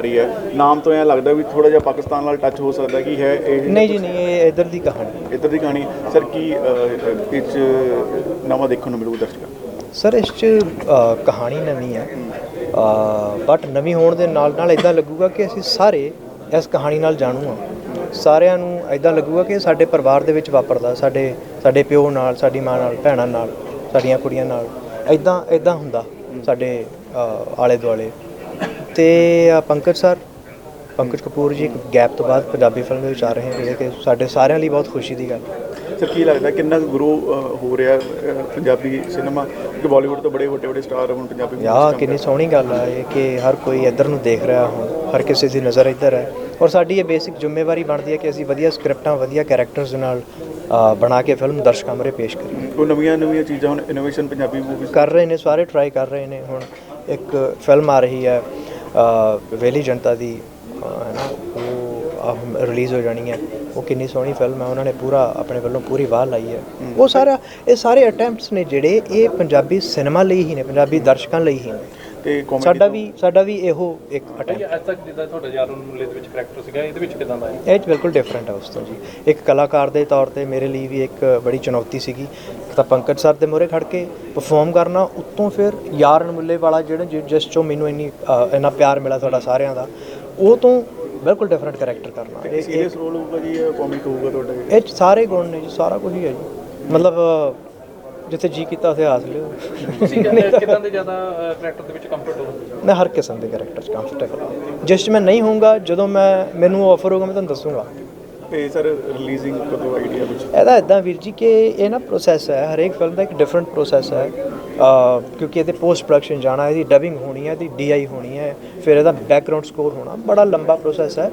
ਆ ਰਹੀ ਹੈ। ਨਾਮ ਤੋਂ ਐ ਲੱਗਦਾ ਵੀ ਥੋੜਾ ਜਿਹਾ ਪਾਕਿਸਤਾਨ ਨਾਲ ਟੱਚ ਹੋ ਸਕਦਾ ਕਿ ਹੈ ਇਹ ਨਹੀਂ ਜੀ ਨਹੀਂ ਇਹ ਇਧਰ ਦੀ ਕਹਾਣੀ ਹੈ। ਇੱਧਰ ਦੀ ਕਹਾਣੀ ਸਰ ਕੀ ਇਹ 'ਚ ਨਵਾਂ ਦੇਖਣ ਨੂੰ ਮਿਲੂ ਦਰਸ਼ਕਾਂ? ਸਰ ਇਸ 'ਚ ਕਹਾਣੀ ਨਵੀਂ ਹੈ। ਬਟ ਨਵੀਂ ਹੋਣ ਦੇ ਨਾਲ ਨਾਲ ਇਦਾਂ ਲੱਗੂਗਾ ਕਿ ਅਸੀਂ ਸਾਰੇ ਇਸ ਕਹਾਣੀ ਨਾਲ ਜਾਣੂ ਹਾਂ। ਸਾਰਿਆਂ ਨੂੰ ਇਦਾਂ ਲੱਗੂਗਾ ਕਿ ਇਹ ਸਾਡੇ ਪਰਿਵਾਰ ਦੇ ਵਿੱਚ ਵਾਪਰਦਾ ਸਾਡੇ ਸਾਡੇ ਪਿਓ ਨਾਲ ਸਾਡੀ ਮਾਂ ਨਾਲ ਭੈਣਾਂ ਨਾਲ ਸਾਡੀਆਂ ਕੁੜੀਆਂ ਨਾਲ। ਇਦਾਂ ਇਦਾਂ ਹੁੰਦਾ ਸਾਡੇ ਆਲੇ ਦੁਆਲੇ ਤੇ ਅ, ਪੰਕਜ ਸਰ ਪੰਕਜ ਕਪੂਰ ਜੀ ਇੱਕ ਗੈਪ ਤੋਂ ਬਾਅਦ ਪੰਜਾਬੀ ਫਿਲਮ ਦੇ ਵਿੱਚ ਆ ਰਹੇ ਹਨ ਜਿਹੜੇ ਕਿ ਸਾਡੇ ਸਾਰਿਆਂ ਲਈ ਬਹੁਤ ਖੁਸ਼ੀ ਦੀ ਗੱਲ ਹੈ। ਸਰ ਕੀ ਲੱਗਦਾ ਕਿੰਨਾ ਗਰੋ ਹੋ ਰਿਹਾ ਪੰਜਾਬੀ ਸਿਨੇਮਾ ਕਿ ਬਾਲੀਵੁੱਡ ਤੋਂ ਬੜੇ ਵੱਡੇ ਵੱਡੇ ਸਟਾਰ ਹੁਣ ਪੰਜਾਬੀ movies 'ਚ ਯਾ ਕੰਮ ਕਿੰਨੀ ਸੋਹਣੀ ਗੱਲ ਆ ਇਹ ਕਿ ਹਰ ਕੋਈ ਇੱਧਰ ਨੂੰ ਦੇਖ ਰਿਹਾ ਹੁਣ ਹਰ ਕਿਸੇ ਦੀ ਨਜ਼ਰ ਇੱਧਰ ਹੈ। ਔਰ ਸਾਡੀ ਇਹ ਬੇਸਿਕ ਜ਼ਿੰਮੇਵਾਰੀ ਬਣਦੀ ਹੈ ਕਿ ਅਸੀਂ ਵਧੀਆ ਸਕ੍ਰਿਪਟਾਂ ਵਧੀਆ ਕੈਰੈਕਟਰਸ ਦੇ ਨਾਲ ਅ, ਬਣਾ ਕੇ ਫਿਲਮ ਦਰਸ਼ਕਾਂ ਮੂਹਰੇ ਪੇਸ਼ ਕਰੀਏ। ਕੋਈ ਨਵੀਆਂ ਨਵੀਆਂ ਚੀਜ਼ਾਂ ਹੁਣ ਇਨੋਵੇਸ਼ਨ ਪੰਜਾਬੀ ਮੂਵੀਜ਼ ਕਰ ਰਹੇ ਨੇ ਸਾਰੇ ਟਰਾਈ ਕਰ ਰਹੇ ਨੇ ਹੁਣ। ਇੱਕ ਫਿਲਮ ਆ ਰਹੀ ਹੈ ਵੇਲੀ ਜਨਤਾ ਦੀ ਹੈ ਨਾ ਉਹ ਰਿਲੀਜ਼ ਹੋ ਜਾਣੀ ਹੈ। ਉਹ ਕਿੰਨੀ ਸੋਹਣੀ ਫਿਲਮ ਹੈ ਉਹਨਾਂ ਨੇ ਪੂਰਾ ਆਪਣੇ ਵੱਲੋਂ ਪੂਰੀ ਵਾਹ ਲਾਈ ਹੈ। ਉਹ ਸਾਰਾ ਇਹ ਸਾਰੇ ਅਟੈਂਪਟਸ ਨੇ ਜਿਹੜੇ ਇਹ ਪੰਜਾਬੀ ਸਿਨੇਮਾ ਲਈ ਹੀ ਨੇ ਪੰਜਾਬੀ ਦਰਸ਼ਕਾਂ ਲਈ ਹੀ ਨੇ। ਤੇ comedy ਸਾਡਾ ਵੀ ਸਾਡਾ ਵੀ ਇਹੋ ਇੱਕ ਅਟੈਂਪਟ ਅੱਜ ਤੱਕ ਜਿੱਦਾਂ ਤੁਹਾਡਾ ਯਾਰ ਮੁੱਲੇ ਦੇ ਵਿੱਚ ਕਰੈਕਟਰ ਸੀਗਾ ਇਹਦੇ ਵਿੱਚ ਕਿਦਾਂ ਦਾ ਹੈ ਇਹ 'ਚ ਬਿਲਕੁਲ ਡਿਫਰੈਂਟ ਹੈ ਉਸ ਤੋਂ ਜੀ। ਇੱਕ ਕਲਾਕਾਰ ਦੇ ਤੌਰ ਤੇ ਮੇਰੇ ਲਈ ਵੀ ਇੱਕ ਬੜੀ ਚੁਣੌਤੀ ਸੀਗੀ। ਤਾਂ ਪੰਕਜ ਸਰ ਦੇ ਮੂਹਰੇ ਖੜ ਕੇ ਪਰਫਾਰਮ ਕਰਨਾ ਉੱਤੋਂ ਫਿਰ ਯਾਰਨ ਮੁੱਲੇ ਵਾਲਾ ਜਿਹੜਾ ਜਿ- ਜਿਸ ਚੋਂ ਮੈਨੂੰ ਇੰਨੀ ਅ, ਇੰਨਾ ਪਿਆਰ ਮਿਲਾ ਤੁਹਾਡਾ ਸਾਰਿਆਂ ਦਾ ਉਹ ਤੋਂ ਬਿਲਕੁਲ ਡਿਫਰੈਂਟ ਕੈਰੈਕਟਰ ਕਰਨਾ। ਇਹ- ਸੀਰੀਅਸ ਰੋਲ ਹੋਊਗਾ ਜੀ ਕਾਮਿਕ ਹੋਊਗਾ ਤੁਹਾਡਾ? ਇਹ? ਇਹ 'ਚ ਸਾਰੇ ਗੁਣ ਨੇ ਜੀ ਸਾਰਾ ਕੁਝ ਹੀ ਹੈ ਜੀ। ਮਤਲਬ ਅ, ਜਿੱਥੇ ਜੀ ਕੀਤਾ ਉੱਥੇ ਹੱਸ ਲਿਓ ਤੁਸੀਂ ਕਿਦਾਂ ਦੇ ਜ਼ਿਆਦਾ ਕਰੈਕਟਰ ਦੇ ਵਿੱਚ ਕੰਫਰਟ ਹੋ ਮੈਂ ਹਰ ਕਿਸਮ ਦੇ ਕੈਰੈਕਟਰ 'ਚ ਕੰਫਰਟੇਬਲ ਜਿਸ 'ਚ ਮੈਂ ਨਹੀਂ ਹੋਊਂਗਾ ਜਦੋਂ ਮੈਂ ਮੈਨੂੰ ਆਫਰ ਹੋਊਗਾ ਮੈਂ ਤੁਹਾਨੂੰ ਦੱਸੂਗਾ। ਤੇ ਸਰ ਰਿਲੀਜ਼ਿੰਗ ਕਦੋਂ ਆਈਡੀਆ ਵਿੱਚ? ਇਹਦਾ ਇਦਾਂ ਵੀਰ ਜੀ ਕਿ ਇਹ ਨਾ ਪ੍ਰੋਸੈਸ ਹੈ ਹਰੇਕ ਫਿਲਮ ਦਾ ਇੱਕ ਡਿਫਰੈਂਟ ਪ੍ਰੋਸੈਸ ਹੈ। ਕਿਉਂਕਿ ਇਹਦੇ ਪੋਸਟ ਪ੍ਰੋਡਕਸ਼ਨ ਜਾਣਾ ਇਹਦੀ ਡਬਿੰਗ ਹੋਣੀ ਹੈ ਇਹਦੀ ਡੀਆਈ ਹੋਣੀ ਹੈ ਫਿਰ ਇਹਦਾ ਬੈਕਗ੍ਰਾਉਂਡ ਸਕੋਰ ਹੋਣਾ ਬੜਾ ਲੰਬਾ ਪ੍ਰੋਸੈਸ ਹੈ।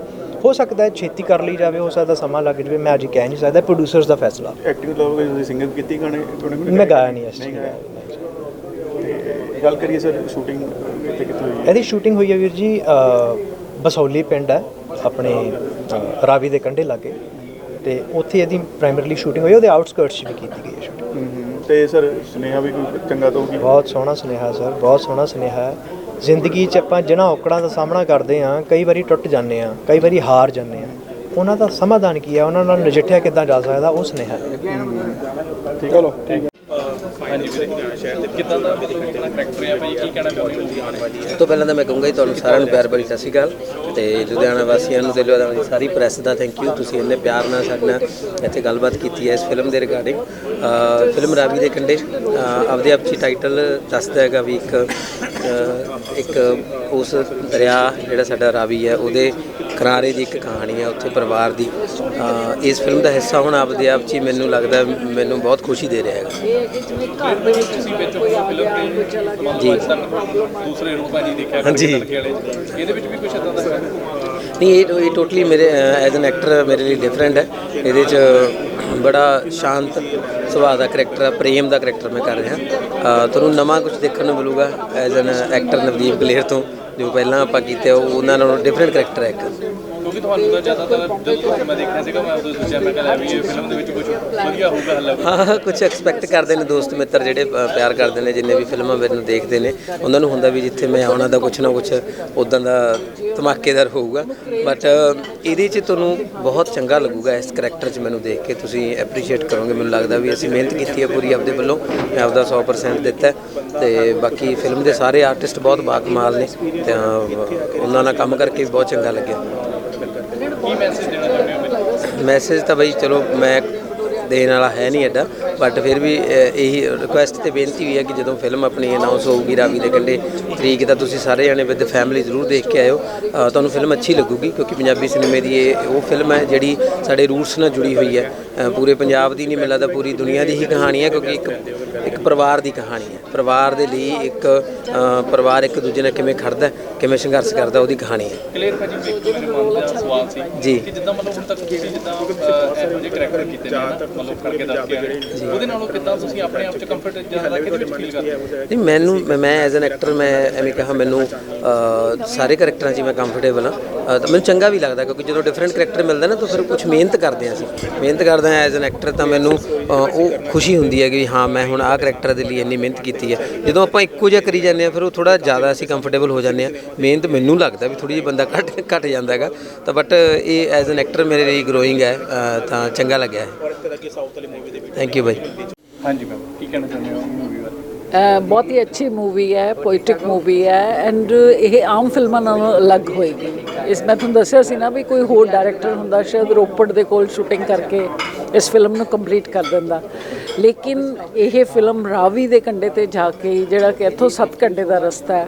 ਹੋ ਸਕਦਾ ਹੈ ਛੇਤੀ ਕਰ ਲਈ ਜਾਵੇ ਹੋ ਸਕਦਾ ਸਮਾਂ ਲੱਗ ਜਾਵੇ ਮੈਂ ਅੱਜ ਕਹਿ ਨਹੀਂ ਸਕਦਾ ਪ੍ਰੋਡਿਊਸਰਸ ਦਾ ਫੈਸਲਾ। ਐਕਟਿੰਗ ਲਵੋਗੇ ਤੁਸੀਂ ਸਿੰਗਿੰਗ ਕੀਤੀ ਗਾਣੇ ਮੈਂ ਗਾਇਆ ਨਹੀਂ ਇਸ ਗੱਲ ਕਰੀਏ ਸਰ ਸ਼ੂਟਿੰਗ ਕਿੱਥੇ ਕਿੱਥੇ ਹੋਈ ਹੈ? ਇਹਦੀ ਸ਼ੂਟਿੰਗ ਹੋਈ ਹੈ ਵੀਰ ਜੀ ਬਸੌਲੀ ਪਿੰਡ ਹੈ ਆਪਣੇ ਰਾਵੀ ਦੇ ਕੰਢੇ ਲਾਗੇ। ਤੇ ਉੱਥੇ ਇਹਦੀ ਪ੍ਰਾਇਮਰੀਲੀ ਸ਼ੂਟਿੰਗ ਹੋਈ ਉਹਦੇ ਆਊਟਸਕਰਟਸ 'ਚ ਵੀ ਕੀਤੀ ਗਈ ਹੈ ਸ਼ੂਟਿੰਗ ਤੇ ਸਰ ਸੁਨੇਹਾ ਵੀ ਕੋਈ ਚੰਗਾ ਦਊਗੀ ਬਹੁਤ ਸੋਹਣਾ ਸੁਨੇਹਾ ਸਰ ਬਹੁਤ ਸੋਹਣਾ ਸੁਨੇਹਾ ਹੈ। ਜ਼ਿੰਦਗੀ 'ਚ ਆਪਾਂ ਜਿਨ੍ਹਾਂ ਔਕੜਾਂ ਦਾ ਸਾਹਮਣਾ ਕਰਦੇ ਹਾਂ, ਕਈ ਵਾਰੀ ਟੁੱਟ ਜਾਂਦੇ ਹਾਂ, ਕਈ ਵਾਰੀ ਹਾਰ ਜਾਂਦੇ ਹਾਂ। ਉਹਨਾਂ ਦਾ ਸਮਾਧਾਨ ਕੀ ਹੈ? ਉਹਨਾਂ ਨਾਲ ਨਜਿੱਠਿਆ ਕਿੱਦਾਂ ਜਾ ਸਕਦਾ? ਉਹ ਸੁਨੇਹਾ ਹੈ। ਠੀਕ ਹੈ। ਹਾਂਜੀ ਵੀਰੇ ਕਿਦਾਂ ਦਾ ਕਿਹੜਾ ਕਰੈਕਟਰ ਹੈ ਭਾਈ ਕੀ ਕਹਿਣਾ ਚਾਹੁੰਦੇ ਹੋ? ਸਭ ਤੋਂ ਪਹਿਲਾਂ ਤਾਂ ਮੈਂ ਕਹੂੰਗਾ ਜੀ, ਤੁਹਾਨੂੰ ਸਾਰਿਆਂ ਨੂੰ ਪਿਆਰ ਭਰੀ ਸਤਿ ਸ਼੍ਰੀ ਅਕਾਲ। ਤੇ ਲੁਧਿਆਣਾ ਵਾਸੀਆਂ ਨੂੰ ਤੇ ਲੁਧਿਆਣਾ ਦੀ ਸਾਰੀ ਪ੍ਰੈਸ ਦਾ ਥੈਂਕ ਯੂ ਤੁਸੀਂ ਇੰਨੇ ਪਿਆਰ ਨਾਲ ਸਾਡੇ ਨਾਲ ਇੱਥੇ ਗੱਲਬਾਤ ਕੀਤੀ ਹੈ ਇਸ ਫਿਲਮ ਦੇ ਰਿਗਾਰਡਿੰਗ ਫਿਲਮ ਰਾਵੀ ਦੇ ਕੰਢੇ ਆਪਦੇ ਆਪ 'ਚ ਟਾਈਟਲ ਦੱਸਦਾ ਹੈਗਾ ਵੀ ਇੱਕ ਇੱਕ ਉਸ ਦਰਿਆ ਜਿਹੜਾ ਸਾਡਾ ਰਾਵੀ ਹੈ, ਉਹਦੇ ਕਰਾਰੇ ਦੀ ਇੱਕ ਕਹਾਣੀ ਹੈ ਉੱਥੇ ਪਰਿਵਾਰ ਦੀ ਇਸ ਫਿਲਮ ਦਾ ਹਿੱਸਾ ਹੁਣ ਆਪਦੇ ਆਪ 'ਚ ਹੀ ਮੈਨੂੰ ਲੱਗਦਾ, ਮੈਨੂੰ ਬਹੁਤ ਖੁਸ਼ੀ ਦੇ ਰਿਹਾ ਹੈਗਾ ਜੀ। ਦੂਸਰੇ ਰੂਪ ਭਾਜੀ ਦੇਖਿਆ ਹਾਂਜੀ। ਇਹਦੇ ਵਿੱਚ ਵੀ ਕੁਝ ਇਦਾਂ ਦਾ ਨਹੀਂ, ਇਹ ਇਹ ਟੋਟਲੀ ਮੇਰੇ ਐਜ਼ ਐਨ ਐਕਟਰ ਮੇਰੇ ਲਈ ਡਿਫਰੈਂਟ ਹੈ ਇਹਦੇ ਚ ਬੜਾ ਸ਼ਾਂਤ ਸੁਭਾਅ ਦਾ ਕਰੈਕਟਰ ਆ, ਪ੍ਰੇਮ ਦਾ ਕਰੈਕਟਰ ਮੈਂ ਕਰ ਰਿਹਾ। ਤੁਹਾਨੂੰ ਨਵਾਂ ਕੁਝ ਦੇਖਣ ਨੂੰ ਮਿਲੂਗਾ as an actor Navdeep Galer ਤੋਂ, ਜੋ ਪਹਿਲਾਂ ਆਪਾਂ ਕੀਤੇ ਉਹ ਉਹਨਾਂ ਨਾਲੋਂ ਡਿਫਰੈਂਟ ਕਰੈਕਟਰ ਹੈ ਇੱਕ। ਕਿਉਂਕਿ ਤੁਹਾਨੂੰ ਤਾਂ ਜ਼ਿਆਦਾਤਰ ਜਦੋਂ ਮੈਂ ਦੇਖਿਆ ਸੀਗਾ, ਮੈਂ ਉਦੋਂ ਸੋਚਿਆ, ਮੈਂ ਕਹਿੰਦਾ ਵੀ ਇਹ ਫਿਲਮ ਦੇ ਵਿੱਚ ਕੁਝ ਵਧੀਆ ਹੋਊਗਾ ਹੱਲਾ। ਹਾਂ ਕੁਝ ਐਕਸਪੈਕਟ ਕਰਦੇ ਨੇ ਦੋਸਤ ਮਿੱਤਰ ਜਿਹੜੇ ਪਿਆਰ ਕਰਦੇ ਨੇ, ਜਿੰਨੇ ਵੀ ਫਿਲਮਾਂ ਮੈਨੂੰ ਦੇਖਦੇ ਨੇ। ਉਹਨਾਂ ਨੂੰ ਹੁੰਦਾ ਵੀ ਜਿੱਥੇ ਮੈਂ ਆਉਣਾ ਦਾ ਕੁਝ ਨਾ ਕੁਝ ਉਦਾਂ ਦਾ ਧਮਾਕੇਦਾਰ ਹੋਊਗਾ। ਬਟ ਇਹਦੇ 'ਚ ਤੁਹਾਨੂੰ ਬਹੁਤ ਚੰਗਾ ਲੱਗੂਗਾ ਇਸ ਕਰੈਕਟਰ 'ਚ ਮੈਨੂੰ ਦੇਖ ਕੇ। ਤੁਸੀਂ ਐਪਰੀਸ਼ੀਏਟ ਕਰੋਗੇ। ਮੈਨੂੰ ਲੱਗਦਾ ਵੀ ਅਸੀਂ ਮਿਹਨਤ ਕੀਤੀ ਹੈ ਪੂਰੀ ਆਪਦੇ ਵੱਲੋਂ। ਮੈਂ ਆਪਦਾ 100% ਦਿੱਤਾ ਹੈ। ਤੇ ਬਾਕੀ ਫਿਲਮ ਦੇ ਸਾਰੇ ਆਰਟਿਸਟ ਬਹੁਤ ਬਾਕਮਾਲ ਨੇ। ਤੇ ਉਹਨਾਂ ਨਾਲ ਕੰਮ ਕਰਕੇ ਵੀ ਬਹੁਤ ਚੰਗਾ ਲੱਗਿਆ ਕੀ ਮੈਸੇਜ ਦੇਣਾ ਚਾਹੁੰਦੇ ਹੋ ਮੈਨੂੰ ਮੈਸੇਜ ਤਾਂ ਬਈ ਚਲੋ ਮੈਂ ਦੇਣ ਵਾਲਾ ਹੈ ਨਹੀਂ ਐਡਾ ਬਟ ਫਿਰ ਵੀ ਇਹੀ ਰਿਕੁਐਸਟ ਤੇ ਬੇਨਤੀ ਵੀ ਹੈ ਕਿ ਜਦੋਂ ਫਿਲਮ ਆਪਣੀ ਅਨਾਉਂਸ ਹੋਊਗੀ ਰਾਵੀ ਦੇ ਕੰਢੇ, ਤਰੀਕ ਤਾਂ ਤੁਸੀਂ ਸਾਰੇ ਜਣੇ ਵਿਦ ਫੈਮਿਲੀ ਜ਼ਰੂਰ ਦੇਖ ਕੇ ਆਇਓ। ਤੁਹਾਨੂੰ ਫਿਲਮ ਅੱਛੀ ਲੱਗੂਗੀ ਕਿਉਂਕਿ ਪੰਜਾਬੀ ਸਿਨੇਮੇ ਦੀ ਇਹ, ਉਹ ਫਿਲਮ ਹੈ ਜਿਹੜੀ ਸਾਡੇ ਰੂਟਸ ਨਾਲ ਜੁੜੀ ਹੋਈ ਹੈ। ਪੂਰੇ ਪੰਜਾਬ ਦੀ ਨਹੀਂ ਮਿਲਦਾ, ਪੂਰੀ ਦੁਨੀਆ ਦੀ ਹੀ ਕਹਾਣੀ ਹੈ ਕਿਉਂਕਿ ਇੱਕ ਇੱਕ ਪਰਿਵਾਰ ਦੀ ਕਹਾਣੀ ਹੈ ਪਰਿਵਾਰ ਦੇ ਲਈ ਇੱਕ ਪਰਿਵਾਰ ਇੱਕ ਦੂਜੇ ਨਾਲ ਕਿਵੇਂ ਖੜਦਾ ਹੈ, ਕਿਵੇਂ ਸੰਘਰਸ਼ ਕਰਦਾ ਉਹਦੀ ਕਹਾਣੀ ਹੈ ਕਲੀਅਰ ਭਾਜੀ ਇੱਕ ਮੇਰੇ ਮਨ ਦਾ ਸਵਾਲ ਸੀ ਜੀ। ਕਿ ਜਿੱਦਾਂ ਮਤਲਬ ਹੁਣ ਤੱਕ ਤੁਸੀਂ ਜਿੱਦਾਂ ਇਹੋ ਜਿਹੇ ਕਰੈਕਟਰ ਕੀਤੇ ਨੇ ਮਤਲਬ ਕਰਕੇ ਦੱਸ ਕੇ। ਉਹਦੇ ਨਾਲੋਂ ਕਿੱਦਾਂ ਤੁਸੀਂ ਆਪਣੇ ਆਪ 'ਚ ਕੰਫਰਟ ਜ਼ਿਆਦਾ ਕਿਹਦੇ ਵਿੱਚ ਫੀਲ ਕਰਦੇ ਹੋ ਨਹੀਂ ਮੈਨੂੰ ਮੈਂ- ਐਜ਼ ਐਨ ਐਕਟਰ ਮੈਂ ਐਵੇਂ ਕਹਾ ਮੈਨੂੰ ਸਾਰੇ ਕਰੈਕਟਰਾਂ 'ਚ ਮੈਂ ਕੰਫਰਟੇਬਲ ਹਾਂ ਤਾਂ ਮੈਨੂੰ ਚੰਗਾ ਵੀ ਲੱਗਦਾ ਕਿਉਂਕਿ ਜਦੋਂ ਡਿਫਰੈਂਟ ਕਰੈਕਟਰ ਮਿਲਦਾ ਨਾ ਤਾਂ ਫਿਰ ਕੁਝ ਮਿਹਨਤ ਕਰਦੇ ਹਾਂ ਅਸੀਂ। ਮਿਹਨਤ ਕਰਦੇ ਹਾਂ ਐਜ਼ ਐਨ ਐਕਟਰ ਤਾਂ ਮੈਨੂੰ ਉਹ ਖੁਸ਼ੀ ਹੁੰਦੀ ਹੈ ਕਿ ਹਾਂ ਮੈਂ ਹੁਣ ਆਹ ਕਰੈਕਟਰ ਦੇ ਲਈ ਇੰਨੀ ਮਿਹਨਤ ਕੀਤੀ ਹੈ। ਜਦੋਂ ਆਪਾਂ ਇੱਕੋ ਜਿਹਾ ਕਰੀ ਜਾਂਦੇ ਆ ਫਿਰ ਉਹ ਥੋੜਾ ਜ਼ਿਆਦਾ ਅਸੀਂ ਕੰਫਰਟੇਬਲ ਹੋ ਜਾਂਦੇ ਆ ਮਿਹਨਤ ਮੈਨੂੰ ਲੱਗਦਾ ਵੀ ਥੋੜੀ ਜਿਹੀ ਬੰਦਾ ਘੱਟ ਘੱਟ ਜਾਂਦਾ ਹੈਗਾ। ਤਾਂ ਬਟ ਇਹ ਐਜ਼ ਐਨ ਐਕਟਰ ਮੇਰੇ ਲਈ ਗਰੋਇੰਗ ਹੈ ਤਾਂ ਚੰਗਾ ਲੱਗਿਆ ਹੈ। ਥੈਂਕ ਯੂ ਬਾਈ ਹਾਂਜੀ ਮੈਮ ਕੀ ਕਹਿਣਾ ਚਾਹੁੰਦੇ ਹੋ? ਮੂਵੀ ਬਾਰੇ ਅ, ਬਹੁਤ ਹੀ ਅੱਛੀ ਮੂਵੀ ਹੈ ਪੋਇਟਿਕ ਮੂਵੀ ਹੈ ਐਂਡ ਇਹ ਆਮ ਫਿਲਮਾਂ ਨਾਲੋਂ ਅਲੱਗ ਹੋਏਗੀ। ਇਸ ਮੈਂ ਤੁਹਾਨੂੰ ਦੱਸਿਆ ਸੀ ਨਾ ਵੀ ਕੋਈ ਹੋਰ ਡਾਇਰੈਕਟਰ ਹੁੰਦਾ ਸ਼ਾਇਦ ਰੋਪੜ ਦੇ ਕੋਲ ਸ਼ੂਟਿੰਗ ਕਰਕੇ ਇਸ ਫਿਲਮ ਨੂੰ ਕੰਪਲੀਟ ਕਰ ਦਿੰਦਾ। ਲੇਕਿਨ ਇਹ ਫਿਲਮ ਰਾਵੀ ਦੇ ਕੰਢੇ ਤੇ ਜਾ ਕੇ ਜਿਹੜਾ ਕਿ ਇੱਥੋਂ 7 ਘੰਟੇ ਦਾ ਰਸਤਾ ਹੈ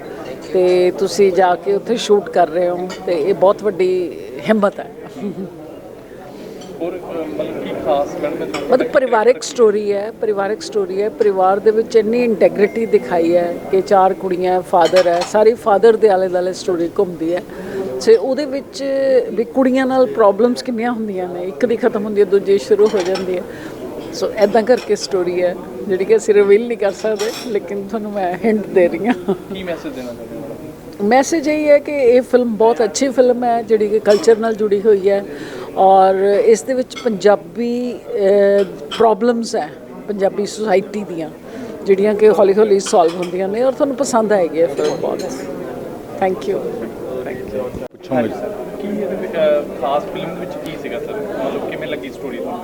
ਤੇ ਤੁਸੀਂ ਜਾ ਕੇ ਉੱਥੇ ਸ਼ੂਟ ਕਰ ਰਹੇ ਹੋ ਤੇ ਇਹ ਬਹੁਤ ਵੱਡੀ ਹਿੰਮਤ ਹੈ। ਮਤਲਬ ਪਰਿਵਾਰਿਕ ਸਟੋਰੀ ਹੈ ਪਰਿਵਾਰਿਕ ਸਟੋਰੀ ਹੈ ਪਰਿਵਾਰ ਦੇ ਵਿੱਚ ਇੰਨੀ ਇੰਟੈਗ੍ਰਿਟੀ ਦਿਖਾਈ ਹੈ ਕਿ ਚਾਰ ਕੁੜੀਆਂ ਫਾਦਰ ਹੈ ਸਾਰੀ ਫਾਦਰ ਦੇ ਆਲੇ ਦੁਆਲੇ ਸਟੋਰੀ ਘੁੰਮਦੀ ਹੈ। ਤੇ ਉਹਦੇ ਵਿੱਚ ਵੀ ਕੁੜੀਆਂ ਨਾਲ ਪ੍ਰੋਬਲਮਸ ਕਿੰਨੀਆਂ ਹੁੰਦੀਆਂ ਨੇ? ਇੱਕ ਦੀ ਖਤਮ ਹੁੰਦੀ ਹੈ ਦੂਜੀ ਸ਼ੁਰੂ ਹੋ ਜਾਂਦੀ ਹੈ। ਸੋ ਐਦਾਂ ਕਰਕੇ ਸਟੋਰੀ ਹੈ ਜਿਹੜੀ ਕਿ ਅਸੀਂ ਰਿਵੀਲ ਨਹੀਂ ਕਰ ਸਕਦੇ ਲੇਕਿਨ ਤੁਹਾਨੂੰ ਮੈਂ ਹਿੰਟ ਦੇ ਰਹੀ ਹਾਂ। ਕੀ ਮੈਸੇਜ ਦੇਣਾ ਚਾਹੁੰਦੇ ਮੈਸੇਜ ਇਹ ਹੈ ਕਿ ਇਹ ਫਿਲਮ ਬਹੁਤ ਅੱਛੀ ਫਿਲਮ ਹੈ ਜਿਹੜੀ ਕਿ ਕਲਚਰ ਨਾਲ ਜੁੜੀ ਹੋਈ ਹੈ ਔਰ ਇਸ ਦੇ ਵਿੱਚ ਪੰਜਾਬੀ ਪ੍ਰੋਬਲਮਸ ਹੈ ਪੰਜਾਬੀ ਸੁਸਾਇਟੀ ਦੀਆਂ ਜਿਹੜੀਆਂ ਕਿ ਹੌਲੀ ਹੌਲੀ ਸੋਲਵ ਹੁੰਦੀਆਂ ਨੇ ਔਰ ਤੁਹਾਨੂੰ ਪਸੰਦ ਆਏਗੀ ਇਹ ਫਿਲਮ ਬਹੁਤ। Thank you sir. ਕੀ ਇਹਦੇ ਵਿੱਚ, ਖਾਸ ਫਿਲਮ ਦੇ ਵਿੱਚ ਕੀ ਸੀਗਾ ਸਰ? ਮਤਲਬ ਕਿਵੇਂ ਲੱਗੀ ਸਟੋਰੀ ਤੁਹਾਨੂੰ?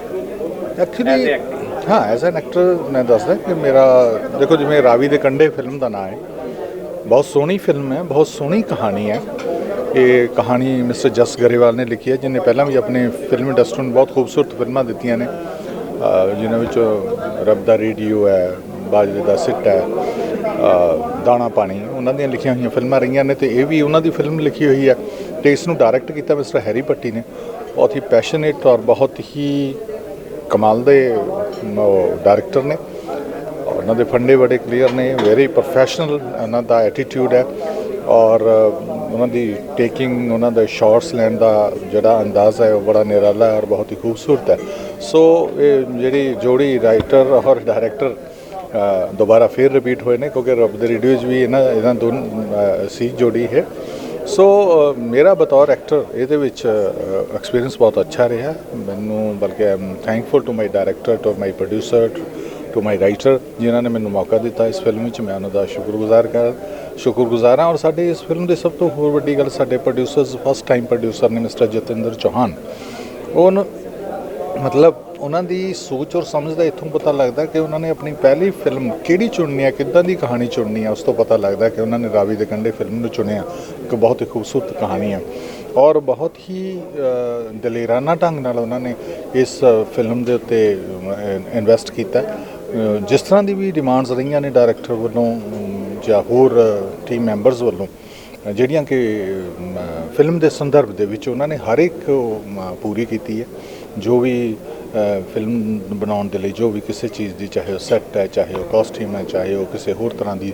As actually actor. ਹਾਂ ਐਜ਼ ਐਨ ਐਕਟਰ ਮੈਂ ਦੱਸਦਾ ਕਿ ਮੇਰਾ ਦੇਖੋ ਜਿਵੇਂ ਰਾਵੀ ਦੇ ਕੰਢੇ ਫਿਲਮ ਦਾ ਨਾਮ ਹੈ ਬਹੁਤ ਸੋਹਣੀ ਫਿਲਮ ਹੈ ਬਹੁਤ ਸੋਹਣੀ ਕਹਾਣੀ ਹੈ। ਇਹ ਕਹਾਣੀ ਮਿਸਟਰ ਜਸ ਗਰੇਵਾਲ ਨੇ ਲਿਖੀ ਹੈ ਜਿਨੇ ਪਹਿਲਾਂ ਵੀ ਆਪਣੇ ਫਿਲਮ ਇੰਡਸਟਰੀ ਨੂੰ ਬਹੁਤ ਖੂਬਸੂਰਤ ਫਿਲਮਾਂ ਦਿੱਤੀਆਂ ਨੇ। ਅਹ ਜਿਨ੍ਹਾਂ ਵਿੱਚ ਰੱਬ ਦਾ ਰੇਡੀਓ ਹੈ ਬਾਜਰੇ ਦਾ ਸਿੱਟਾ ਹੈ ਅਹ ਦਾਣਾ ਪਾਣੀ ਉਹਨਾਂ ਦੀਆਂ ਲਿਖੀਆਂ ਹੋਈਆਂ ਫਿਲਮਾਂ ਰਹੀਆਂ ਨੇ ਤੇ ਇਹ ਵੀ ਉਹਨਾਂ ਦੀ ਫਿਲਮ ਲਿਖੀ ਹੋਈ ਹੈ। ਤੇ ਇਸ ਨੂੰ ਡਾਇਰੈਕਟ ਕੀਤਾ ਮਿਸਟਰ ਹੈਰੀ ਪੱਟੀ ਨੇ। ਬਹੁਤ ਹੀ ਪੈਸ਼ਨੇਟ ਔਰ ਬਹੁਤ ਹੀ ਕਮਾਲ ਦੇ ਡਾਇਰੈਕਟਰ ਨੇ। ਉਹਨਾਂ ਦੇ ਫੰਡੇ ਬੜੇ ਕਲੀਅਰ ਨੇ। ਵੈਰੀ ਪ੍ਰੋਫੈਸ਼ਨਲ ਉਹਨਾਂ ਦਾ ਐਟੀਟਿਊਡ ਹੈ। ਔਰ ਉਹਨਾਂ ਦੀ ਟੇਕਿੰਗ ਉਹਨਾਂ ਦੇ ਸ਼ਾਟਸ ਲੈਣ ਦਾ ਜਿਹੜਾ ਅੰਦਾਜ਼ ਹੈ, ਉਹ ਬੜਾ ਨਿਰਾਲਾ ਹੈ ਔਰ ਬਹੁਤ ਹੀ ਖੂਬਸੂਰਤ ਹੈ। ਸੋ ਇਹ ਜਿਹੜੀ ਜੋੜੀ ਰਾਈਟਰ ਔਰ ਡਾਇਰੈਕਟਰ ਦੁਬਾਰਾ ਫਿਰ ਰਿਪੀਟ ਹੋਏ ਨੇ ਕਿਉਂਕਿ ਰੱਬ ਦੇ ਰੇਡੀਓਜ਼ ਵੀ ਇਹਨਾਂ ਇਹਨਾਂ ਦੋਨੋਂ ਸੀ ਜੋੜੀ ਹੈ। ਸੋ ਮੇਰਾ ਬਤੌਰ ਐਕਟਰ ਇਹਦੇ ਵਿੱਚ ਐਕਸਪੀਰੀਅੰਸ ਬਹੁਤ ਅੱਛਾ ਰਿਹਾ ਮੈਨੂੰ ਬਲਕਿ I'm thankful to my director to my producer to my writer ਜਿਨ੍ਹਾਂ ਨੇ ਮੈਨੂੰ ਮੌਕਾ ਦਿੱਤਾ ਇਸ ਫਿਲਮ ਵਿੱਚ ਮੈਂ ਉਹਨਾਂ ਦਾ ਸ਼ੁਕਰਗੁਜ਼ਾਰ ਕਰ ਸ਼ੁਕਰਗੁਜ਼ਾਰ ਹਾਂ ਔਰ ਸਾਡੇ ਇਸ ਫਿਲਮ ਦੀ ਸਭ ਤੋਂ ਹੋਰ ਵੱਡੀ ਗੱਲ ਸਾਡੇ ਪ੍ਰੋਡਿਊਸਰਸ ਫਸਟ ਟਾਈਮ ਪ੍ਰੋਡਿਊਸਰ ਨੇ ਮਿਸਟਰ ਜਤਿੰਦਰ ਚੌਹਾਨ ਉਹ ਮਤਲਬ ਉਹਨਾਂ ਦੀ ਸੋਚ ਔਰ ਸਮਝ ਦਾ ਇੱਥੋਂ ਪਤਾ ਲੱਗਦਾ ਕਿ ਉਹਨਾਂ ਨੇ ਆਪਣੀ ਪਹਿਲੀ ਫਿਲਮ ਕਿਹੜੀ ਚੁਣਨੀ ਹੈ ਕਿੱਦਾਂ ਦੀ ਕਹਾਣੀ ਚੁਣਨੀ ਹੈ ਉਸ ਤੋਂ ਪਤਾ ਲੱਗਦਾ ਕਿ ਉਹਨਾਂ ਨੇ ਰਾਵੀ ਦੇ ਕੰਢੇ ਫਿਲਮ ਨੂੰ ਚੁਣਿਆ। ਇੱਕ ਬਹੁਤ ਹੀ ਖੂਬਸੂਰਤ ਕਹਾਣੀ ਹੈ ਔਰ ਬਹੁਤ ਹੀ ਦਲੇਰਾਨਾ ਢੰਗ ਨਾਲ ਉਹਨਾਂ ਨੇ ਇਸ ਫਿਲਮ ਦੇ ਉੱਤੇ ਇਨਵੈਸਟ ਕੀਤਾ। ਜਿਸ ਤਰ੍ਹਾਂ ਦੀ ਵੀ ਡਿਮਾਂਡਸ ਰਹੀਆਂ ਨੇ ਡਾਇਰੈਕਟਰ ਵੱਲੋਂ ਜਾਂ ਹੋਰ ਟੀਮ ਮੈਂਬਰਸ ਵੱਲੋਂ ਜਿਹੜੀਆਂ ਕਿ ਫਿਲਮ ਦੇ ਸੰਦਰਭ ਦੇ ਵਿੱਚ ਉਹਨਾਂ ਨੇ ਹਰ ਇੱਕ ਉਹ, ਪੂਰੀ ਕੀਤੀ ਹੈ। ਜੋ ਵੀ ਫਿਲਮ ਬਣਾਉਣ ਦੇ ਲਈ ਜੋ ਵੀ ਕਿਸੇ ਚੀਜ਼ ਦੀ, ਚਾਹੇ ਉਹ ਸੈੱਟ ਹੈ, ਚਾਹੇ ਉਹ ਕਾਸਟਿਊਮ ਹੈ, ਚਾਹੇ ਉਹ ਕਿਸੇ ਹੋਰ ਤਰ੍ਹਾਂ ਦੀ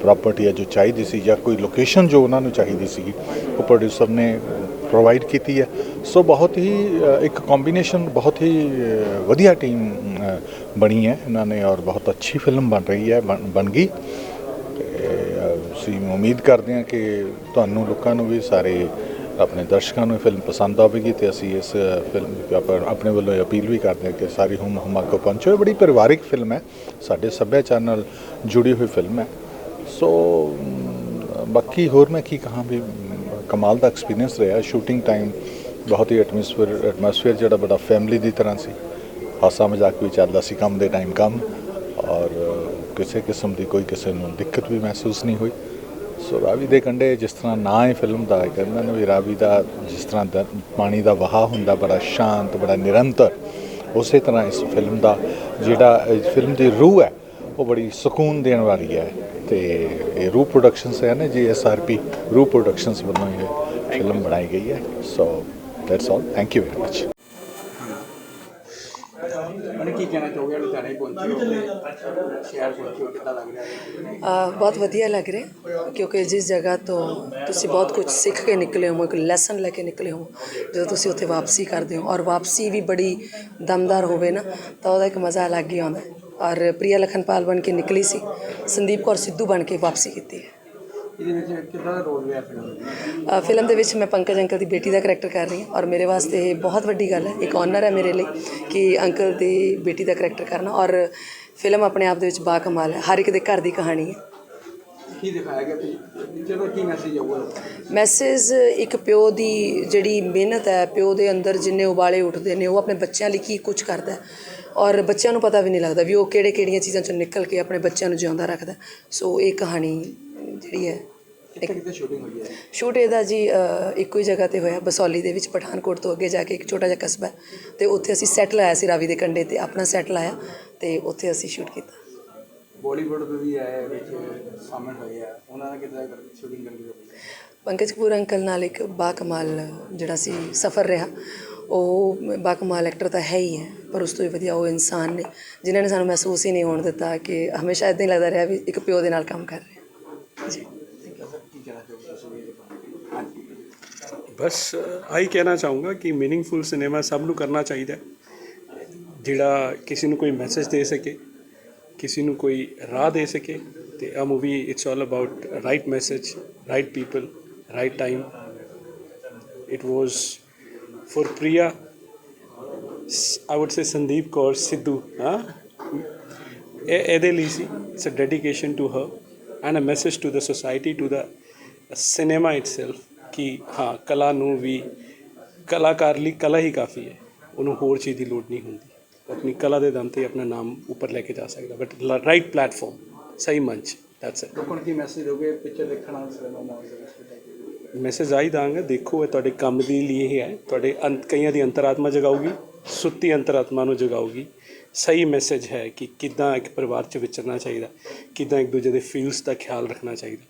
ਪ੍ਰਾਪਰਟੀ ਹੈ ਜੋ ਚਾਹੀਦੀ ਸੀ ਜਾਂ ਕੋਈ ਲੋਕੇਸ਼ਨ ਜੋ ਉਹਨਾਂ ਨੂੰ ਚਾਹੀਦੀ ਸੀ, ਉਹ ਪ੍ਰੋਡਿਊਸਰ ਨੇ ਪ੍ਰੋਵਾਈਡ ਕੀਤੀ ਹੈ। ਸੋ ਬਹੁਤ ਹੀ ਇੱਕ ਕੰਬੀਨੇਸ਼ਨ ਬਹੁਤ ਹੀ ਵਧੀਆ ਟੀਮ ਬਣੀ ਹੈ ਇਹਨਾਂ ਨੇ ਔਰ ਬਹੁਤ ਅੱਛੀ ਫਿਲਮ ਬਣ ਰਹੀ ਹੈ, ਬਣ ਬਣ ਗਈ। ਤੇ ਅਸੀਂ ਉਮੀਦ ਕਰਦੇ ਹਾਂ ਕਿ ਤੁਹਾਨੂੰ ਲੋਕਾਂ ਨੂੰ ਵੀ ਸਾਰੇ ਆਪਣੇ ਦਰਸ਼ਕਾਂ ਨੂੰ ਇਹ ਫਿਲਮ ਪਸੰਦ ਆਵੇਗੀ ਤੇ ਅਸੀਂ ਇਸ ਫਿਲਮ ਆਪਣੇ ਵੱਲੋਂ ਇਹ ਅਪੀਲ ਵੀ ਕਰਦੇ ਹਾਂ ਕਿ ਸਾਰੀ ਹੁਮ ਹੁਮਾ ਕੋ ਪਹੁੰਚੋ ਇਹ ਬੜੀ ਪਰਿਵਾਰਿਕ ਫਿਲਮ ਹੈ, ਸਾਡੇ ਸੱਭਿਆਚਾਰ ਨਾਲ ਜੁੜੀ ਹੋਈ ਫਿਲਮ ਹੈ। ਸੋ ਬਾਕੀ ਹੋਰ ਮੈਂ ਕੀ ਕਹਾਂ ਵੀ ਕਮਾਲ ਦਾ ਐਕਸਪੀਰੀਅੰਸ ਰਿਹਾ ਸ਼ੂਟਿੰਗ ਟਾਈਮ ਬਹੁਤ ਹੀ ਐਟਮੋਸਫੇਅਰ ਐਟਮੋਸਫੇਅਰ ਜਿਹੜਾ ਬੜਾ ਫੈਮਿਲੀ ਦੀ ਤਰ੍ਹਾਂ ਸੀ। ਹਾਸਾ ਮਜ਼ਾਕ ਵੀ ਚੱਲਦਾ ਸੀ, ਕੰਮ ਦੇ ਟਾਈਮ ਕੰਮ, ਔਰ ਕਿਸੇ ਕਿਸਮ ਦੀ ਕੋਈ ਕਿਸੇ ਨੂੰ ਦਿੱਕਤ ਵੀ ਮਹਿਸੂਸ ਨਹੀਂ ਹੋਈ। ਸੋ ਰਾਵੀ ਦੇ ਕੰਢੇ ਜਿਸ ਤਰ੍ਹਾਂ ਨਾਂ ਹੈ ਫਿਲਮ ਦਾ ਕਹਿੰਦਾ ਨੇ ਵੀ ਰਾਵੀ ਦਾ ਜਿਸ ਤਰ੍ਹਾਂ ਦਾ, ਪਾਣੀ ਦਾ ਵਹਾਅ ਹੁੰਦਾ, ਬੜਾ ਸ਼ਾਂਤ, ਬੜਾ ਨਿਰੰਤਰ, ਉਸੇ ਤਰ੍ਹਾਂ ਇਸ ਫਿਲਮ ਦਾ ਜਿਹੜਾ ਫਿਲਮ ਦੀ ਰੂਹ ਹੈ, ਉਹ ਬੜੀ ਸਕੂਨ ਦੇਣ ਵਾਲੀ ਹੈ ਤੇ ਇਹ ਰੂਹ ਪ੍ਰੋਡਕਸ਼ਨਸ ਹੈ ਨਾ ਜੀ ਐਸਆਰਪੀ ਰੂਹ ਪ੍ਰੋਡਕਸ਼ਨਸ ਵੱਲੋਂ ਇਹ ਫਿਲਮ ਬਣਾਈ ਗਈ ਹੈ, so that's all thank you very much ਕੀ ਕਹਿਣਾ ਚਾਹੋਗੇ ਲੁਧਿਆਣੇ ਪਹੁੰਚੇ ਹੋ ਸ਼ਹਿਰ ਪਹੁੰਚੇ ਹੋ ਕਿੱਦਾਂ ਲੱਗ ਰਿਹਾ ਹੈ? ਅ, ਬਹੁਤ ਵਧੀਆ ਲੱਗ ਰਿਹਾ ਕਿਉਂਕਿ ਜਿਸ ਜਗ੍ਹਾ ਤੋਂ ਤੁਸੀਂ ਬਹੁਤ ਕੁਝ ਸਿੱਖ ਕੇ ਨਿਕਲੇ ਹੋ ਇੱਕ ਲੈਸਨ ਲੈ ਕੇ ਨਿਕਲੇ ਹੋ ਜਦੋਂ ਤੁਸੀਂ ਉੱਥੇ ਵਾਪਸੀ ਕਰਦੇ ਹੋ ਔਰ ਵਾਪਸੀ ਵੀ ਬੜੀ ਦਮਦਾਰ ਹੋਵੇ ਨਾ ਤਾਂ ਉਹਦਾ ਇੱਕ ਮਜ਼ਾ ਅਲੱਗ ਹੀ ਆਉਂਦਾ ਹੈ। ਔਰ ਪ੍ਰਿਆ ਲਖਨਪਾਲ ਬਣ ਕੇ ਨਿਕਲੀ ਸੀ ਸੰਦੀਪ ਕੌਰ ਸਿੱਧੂ ਬਣ ਕੇ ਵਾਪਸੀ ਕੀਤੀ ਹੈ। ਇਹਦੇ ਵਿੱਚ ਕਿੱਦਾਂ ਦਾ ਰੋਲ ਰਿਹਾ ਫਿਲਮ ਦੇ? ਵਿੱਚ ਮੈਂ ਪੰਕਜ ਅੰਕਲ ਦੀ ਬੇਟੀ ਦਾ ਕਰੈਕਟਰ ਕਰ ਰਹੀ ਹਾਂ ਔਰ ਮੇਰੇ ਵਾਸਤੇ ਇਹ ਬਹੁਤ ਵੱਡੀ ਗੱਲ ਹੈ। ਇੱਕ ਆਨਰ ਹੈ ਮੇਰੇ ਲਈ ਕਿ ਅੰਕਲ ਦੀ ਬੇਟੀ ਦਾ ਕਰੈਕਟਰ ਕਰਨਾ ਔਰ ਫਿਲਮ ਆਪਣੇ ਆਪ ਦੇ ਵਿੱਚ ਬਾ ਕਮਾਲ ਹੈ। ਹਰ ਇੱਕ ਦੇ ਘਰ ਦੀ ਕਹਾਣੀ ਹੈ। ਕੀ ਦਿਖਾਇਆ ਗਿਆ ਪਿਕਚਰ ਦਾ ਕੀ ਮੈਸੇਜ ਆਊਗਾ ਮੈਸੇਜ ਇੱਕ ਪਿਓ ਦੀ ਜਿਹੜੀ ਮਿਹਨਤ ਹੈ ਪਿਓ ਦੇ ਅੰਦਰ ਜਿੰਨੇ ਉਬਾਲੇ ਉੱਠਦੇ ਨੇ ਉਹ ਆਪਣੇ ਬੱਚਿਆਂ ਲਈ ਕੀ ਕੁਝ ਕਰਦਾ ਹੈ। ਔਰ ਬੱਚਿਆਂ ਨੂੰ ਪਤਾ ਵੀ ਨਹੀਂ ਲੱਗਦਾ ਵੀ ਉਹ ਕਿਹੜੇ ਕਿਹੜੀਆਂ ਚੀਜ਼ਾਂ ਚੋਂ ਨਿਕਲ ਕੇ ਆਪਣੇ ਬੱਚਿਆਂ ਨੂੰ ਜਿਉਂਦਾ ਰੱਖਦਾ। ਸੋ ਇਹ ਕਹਾਣੀ ਜਿਹੜੀ ਹੈ ਕਿੱਥੇ ਕਿੱਥੇ ਸ਼ੂਟਿੰਗ ਹੋਈ ਹੈ? ਸ਼ੂਟ ਇਹਦਾ ਜੀ ਇੱਕੋ ਹੀ ਜਗ੍ਹਾ ਤੇ ਹੋਇਆ ਬਸੌਲੀ ਦੇ ਵਿੱਚ ਪਠਾਨਕੋਟ ਤੋਂ ਅੱਗੇ ਜਾ ਕੇ ਇੱਕ ਛੋਟਾ ਜਿਹਾ ਕਸਬਾ ਤੇ ਉੱਥੇ ਅਸੀਂ ਸੈੱਟ ਲਾਇਆ ਸੀ ਰਾਵੀ ਦੇ ਕੰਢੇ ਤੇ ਆਪਣਾ ਸੈੱਟ ਲਾਇਆ ਤੇ ਉੱਥੇ ਅਸੀਂ ਸ਼ੂਟ ਕੀਤਾ। ਬਾਲੀਵੁੱਡ ਦੇ ਵੀ ਆਏ ਵਿੱਚ ਸ਼ਾਮਿਲ ਹੋਏ ਆ। ਉਹਨਾਂ ਨਾਲ ਕਿੱਦਾਂ ਸ਼ੂਟਿੰਗ ਕਰਕੇ ਪੰਕਜ ਕਪੂਰ ਅੰਕਲ ਨਾਲ ਇੱਕ ਬਾ ਕਮਾਲ ਜਿਹੜਾ ਸੀ ਸਫ਼ਰ ਰਿਹਾ। ਉਹ ਬਾਕਮਾਲ ਐਕਟਰ ਤਾਂ ਹੈ ਹੀ ਹੈ, ਪਰ ਉਸ ਤੋਂ ਵੀ ਵਧੀਆ ਉਹ ਇਨਸਾਨ ਨੇ, ਜਿਨ੍ਹਾਂ ਨੇ ਸਾਨੂੰ ਮਹਿਸੂਸ ਹੀ ਨਹੀਂ ਹੋਣ ਦਿੱਤਾ ਕਿ ਹਮੇਸ਼ਾ ਇਦਾਂ ਹੀ ਲੱਗਦਾ ਰਿਹਾ ਵੀ ਇੱਕ ਪਿਓ ਦੇ ਨਾਲ ਕੰਮ ਕਰ ਰਹੇ। ਹਾਂ ਜੀ। ਬਸ ਆਈ ਕਹਿਣਾ ਚਾਹੂੰਗਾ ਕਿ ਮੀਨਿੰਗਫੁਲ ਸਿਨੇਮਾ ਸਭ ਨੂੰ ਕਰਨਾ ਚਾਹੀਦਾ ਜਿਹੜਾ ਕਿਸੇ ਨੂੰ ਕੋਈ ਮੈਸੇਜ ਦੇ ਸਕੇ, ਕਿਸੇ ਨੂੰ ਕੋਈ ਰਾਹ ਦੇ ਸਕੇ, ਤੇ a movie it's all about right message right people right time it was for Priya I would say Sandeep Kaur Sidhu ਹਾਂ ਇਹ ਇਹਦੇ ਲਈ ਸੀ it's a dedication to her and a message to the society to the cinema itself ਕਿ ਹਾਂ ਕਲਾ ਨੂੰ ਵੀ ਕਲਾਕਾਰ ਲਈ ਕਲਾ ਹੀ ਕਾਫੀ ਹੈ ਉਹਨੂੰ ਹੋਰ ਚੀਜ਼ ਦੀ ਲੋੜ ਨਹੀਂ ਹੁੰਦੀ ਆਪਣੀ ਕਲਾ ਦੇ ਦਮ ਤੇ ਆਪਣਾ ਨਾਮ ਉੱਪਰ ਲੈ ਕੇ ਜਾ ਸਕਦਾ ਬਟ ਰਾਈਟ ਪਲੇਟਫਾਰਮ ਸਹੀ ਮੰਚ ਦੈਟਸ ਇਟ ਲੋਕਾਂ ਨੂੰ ਕੀ ਮੈਸੇਜ ਦੋਗੇ ਪਿਕਚਰ ਦੇਖਣਾ ਸਿਨੇਮਾ ਮਾਲ ਮੈਸੇਜ ਆਈ ਦਾਂਗਾ, ਦੇਖੋ ਇਹ ਤੁਹਾਡੇ ਕੰਮ ਦੇ ਲਈ ਹੀ ਹੈ, ਤੁਹਾਡੇ ਅੰਤ, ਕਈਆਂ ਦੀ ਅੰਤਰਾਤਮਾ ਜਗਾਊਗੀ, ਸੁੱਤੀ ਅੰਤਰਾਤਮਾ ਨੂੰ ਜਗਾਊਗੀ। ਸਹੀ ਮੈਸੇਜ ਹੈ ਕਿ ਕਿੱਦਾਂ ਇੱਕ ਪਰਿਵਾਰ 'ਚ ਵਿਚਰਨਾ ਚਾਹੀਦਾ, ਕਿੱਦਾਂ ਇੱਕ ਦੂਜੇ ਦੇ ਫੀਲਸ ਦਾ ਖਿਆਲ ਰੱਖਣਾ ਚਾਹੀਦਾ।